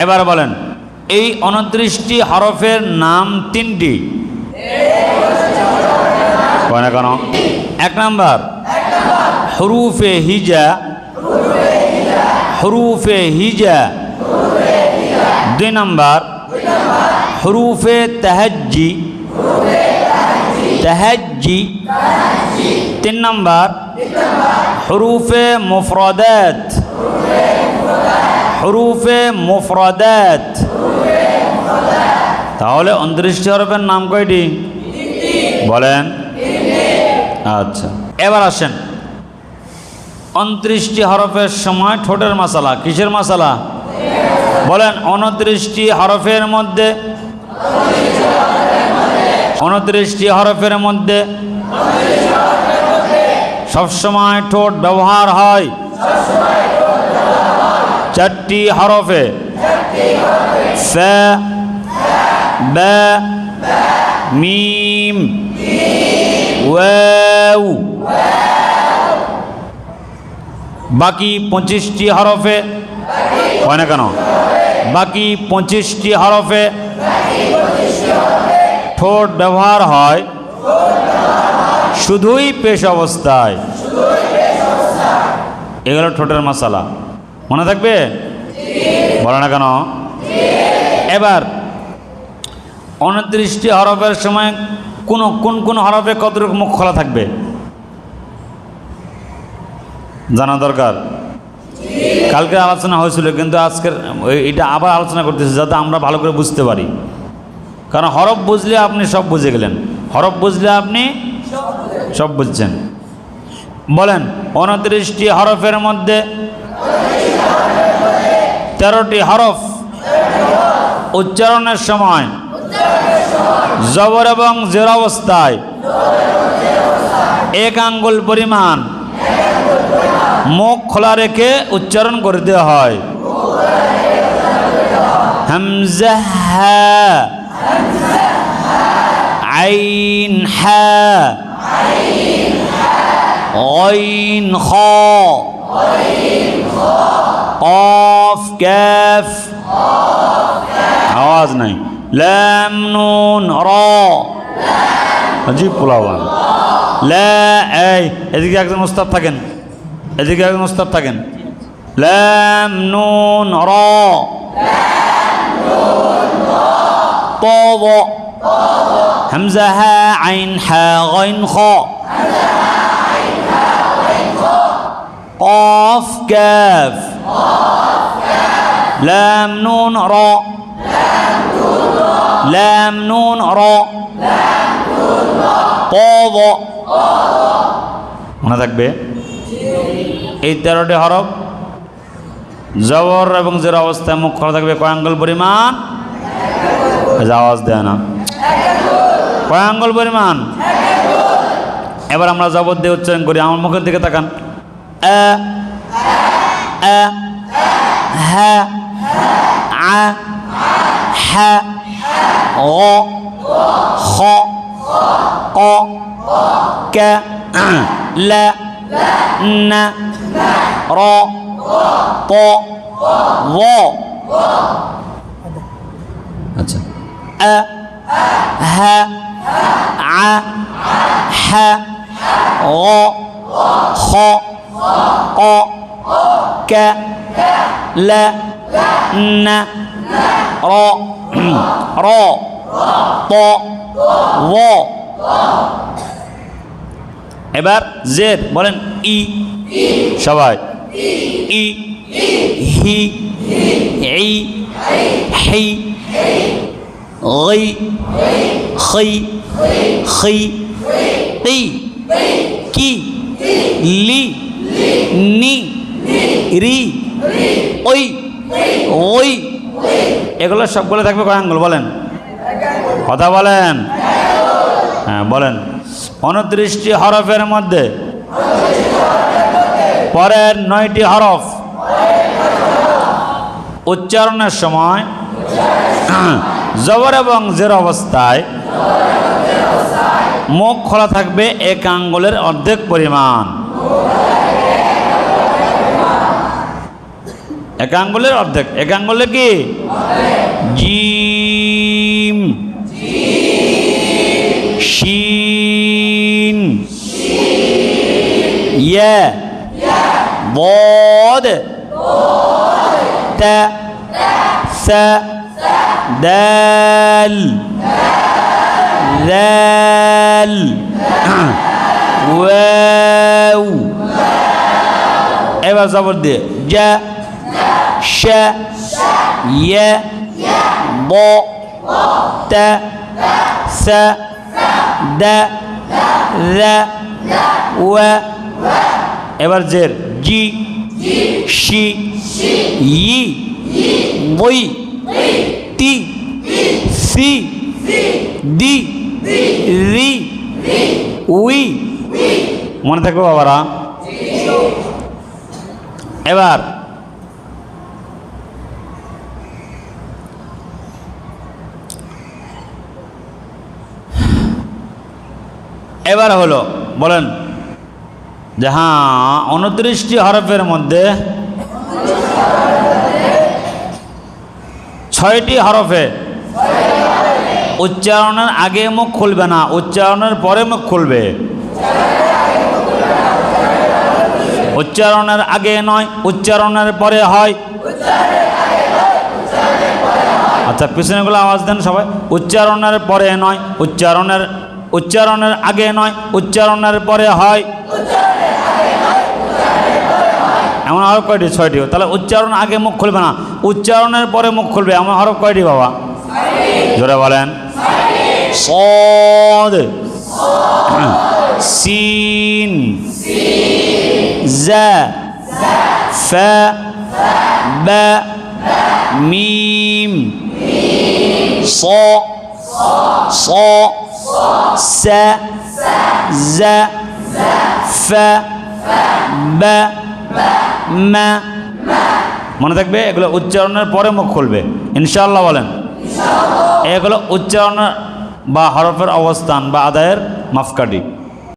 এবার বলেন, এই উনত্রিশটি হরফের নাম তিনটি। না কেন? এক নাম্বার, হরুফে হিজা। হরুফে হিজা। দুই নাম্বার, হরুফে তাহাজ্জি। তাহাজ্জি। তিন নাম্বার, হরুফে মুফরদাত। হরুফে মুফরদাত। তাহলে উনত্রিশটি হরফের নাম কয়টি? বলেন। আচ্ছা এবার আসেন। উনত্রিশটি হরফের সময় ঠোঁটের মশালা কিসের মশালা বলেন উনত্রিশটি হরফের মধ্যে। উনত্রিশটি হরফের মধ্যে। সবসময় ঠোঁট ব্যবহার হয়। চারটি হরফে। মিম বাকি পঁচিশটি হরফে। হয় না কেন? বাকি পঁচিশটি হরফে। ঠোঁট ব্যবহার হয়। শুধুই পেশ অবস্থায়। এগুলো ঠোঁটের মশালা। মনে থাকবে? বলে না কেন? এবার উনত্রিশটি হরফের সময় কোন কোন কোন হরফে কতটুকু মুখ খোলা থাকবে? জানা দরকার? কালকে আলোচনা হয়েছিল, কিন্তু আজকের এটা আবার আলোচনা করতেছি যাতে আমরা ভালো করে বুঝতে পারি। কারণ হরফ বুঝলে আপনি সব বুঝে গেলেন। হরফ বুঝলে আপনি সব বুঝছেন। বলেন উনত্রিশটি হরফের মধ্যে তেরোটি হরফ উচ্চারণের সময় জবর এবং জের অবস্থায় এক আঙ্গুল পরিমাণ মুখ খোলা রেখে উচ্চারণ করতে হয় হামজা হা আইন হা غين خا قاف كاف আওয়াজ নাই লাম নুন র অজিব পোলাওয়ান লা এই এদিকে একজন উস্তাদ থাকেন এদিকে একজন উস্তাদ থাকেন লাম নুন র ط ض همزة ها عين حا غين خا قاف كاف لام نون را لام نون را طاض মনে থাকবে এই তেরোটি হরফ জবর এবং জের অবস্থায় মুখ খোলা থাকবে কয় আঙ্গুল পরিমাণ এই যে আওয়াজ দেয় না কয় আঙ্গুল পরিমাণ এবার আমরা জবর দিয়ে উচ্চারণ করি আমার মুখের দিকে তাকান আ আ হা আ হা ও খ ক ক ল ন র ط ظ. আচ্ছা। আ হা আ হা গ খ ক ক ল ন র র ط ظ এবার জের বলেন ই সবাই ই হি ই হি غي خي خي قي কি লি নি, রি ওই ওই এগুলো সবগুলো থাকবে কয় আঙ্গুল, বলেন। কথা বলেন। হ্যাঁ বলেন। উনত্রিশটি হরফের মধ্যে পরের নয়টি হরফ উচ্চারণের সময় জবর এবং জের অবস্থায় মুখ খোলা থাকবে এক আঙ্গুলের অর্ধেক পরিমাণ। এক আঙ্গুলের অর্ধেক এক আঙ্গুলে কি জিম শিন ইয়ে বদ তা সা দাল ذال واو এবার জবর দিয়ে যা শা ইয়া ব তা সা দা রা ওয়া এবার জের, জি, শি, ই বই তি, সি, দি, রি, উই। মনে থাকবে বাবারা। এবার এবার হলো, বলেন, যে হ্যাঁ উনত্রিশটি হরফের মধ্যে ছয়টি হরফে উচ্চারণের আগে মুখ খুলবে না, উচ্চারণের পরে মুখ খুলবে। উচ্চারণের আগে নয়, উচ্চারণের পরে হয়। আচ্ছা পিছনেগুলো আওয়াজ দেন সবাই। উচ্চারণের পরে নয়, উচ্চারণের উচ্চারণের আগে নয়, উচ্চারণের পরে হয়। এমন হরফ কয়টি, ছয়টি? তাহলে উচ্চারণ আগে মুখ খুলবে না, উচ্চারণের পরে মুখ খুলবে, এমন আরও কয়টি বাবা? জোরে বলেন। সদ, সিন, জা, ফা, বা, মিম, স স سا زا فا বা মা মনে থাকবে এগুলো উচ্চারণের পরে মুখ খুলবে ইনশাআল্লাহ বলেন এগুলো উচ্চারণের বা হরফের অবস্থান বা আদায়ের মাপকাঠি